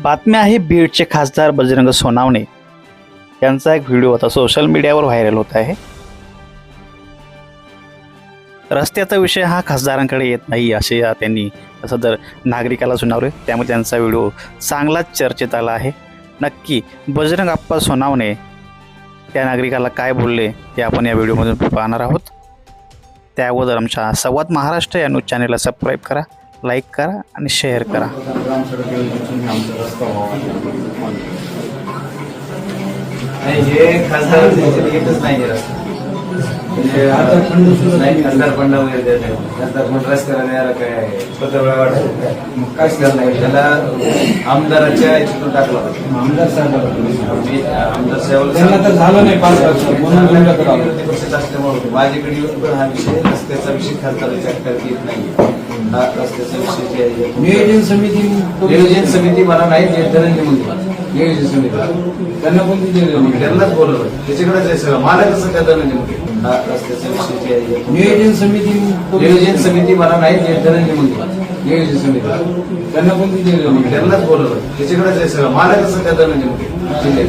बातम्या आहे बीडचे खासदार बजरंग सोनावणे. यांचा एक व्हिडिओ आता सोशल मीडियावर व्हायरल होत आहे. रस्त्याचा विषय हा खासदारांकडे येत नाही असे त्यांनी त्यांनी सदर नागरिकाला सुनावले. त्यामुळे त्यांचा व्हिडिओ चांगलाच चर्चेत आला आहे. नक्की बजरंग अप्पा सोनावणे त्या नागरिकाला काय बोलले ते आपण या व्हिडिओमधून पाहणार आहोत. त्या अगोदर आमच्या संवाद महाराष्ट्र या न्यूज चॅनेलला सबस्क्राईब करा. लाईक करा आणि शेअर करा. हे खासदार येतच नाही खासदार फंड वगैरे खासदार फंड रस्त्याला न्यायला काय? पत्र वेळा वाटत मग काय करणार नाही त्याला आमदाराच्या याच्यातून टाकला. आमदार साहेबाला आमदार साहेबाला झालं नाही पाच वर्ष. म्हणून पक्षात असल्यामुळे. माझ्याकडे येऊन पण हा विषय रस्त्याचा विषय खासदाराच्या हातात येत नाही. हा रस्त्याचा विषय नियोजन समिती नियोजन समिती मला नाही धनंजय मुंडे नियोजन समिती त्यांना दिली त्यांनाच बोलवलं. त्याच्याकडेच आहे सगळं. मला कसं त्या मुंडे हा रस्त्याचा विषय जे आहे नियोजन समिती नियोजन समिती मला नाही धनंजय मुंडे नियोजन समिती. त्यांना पण दिली त्यांनाच बोलवलं. त्याच्याकडेच आहे सगळं. मला कसं त्या मुंडे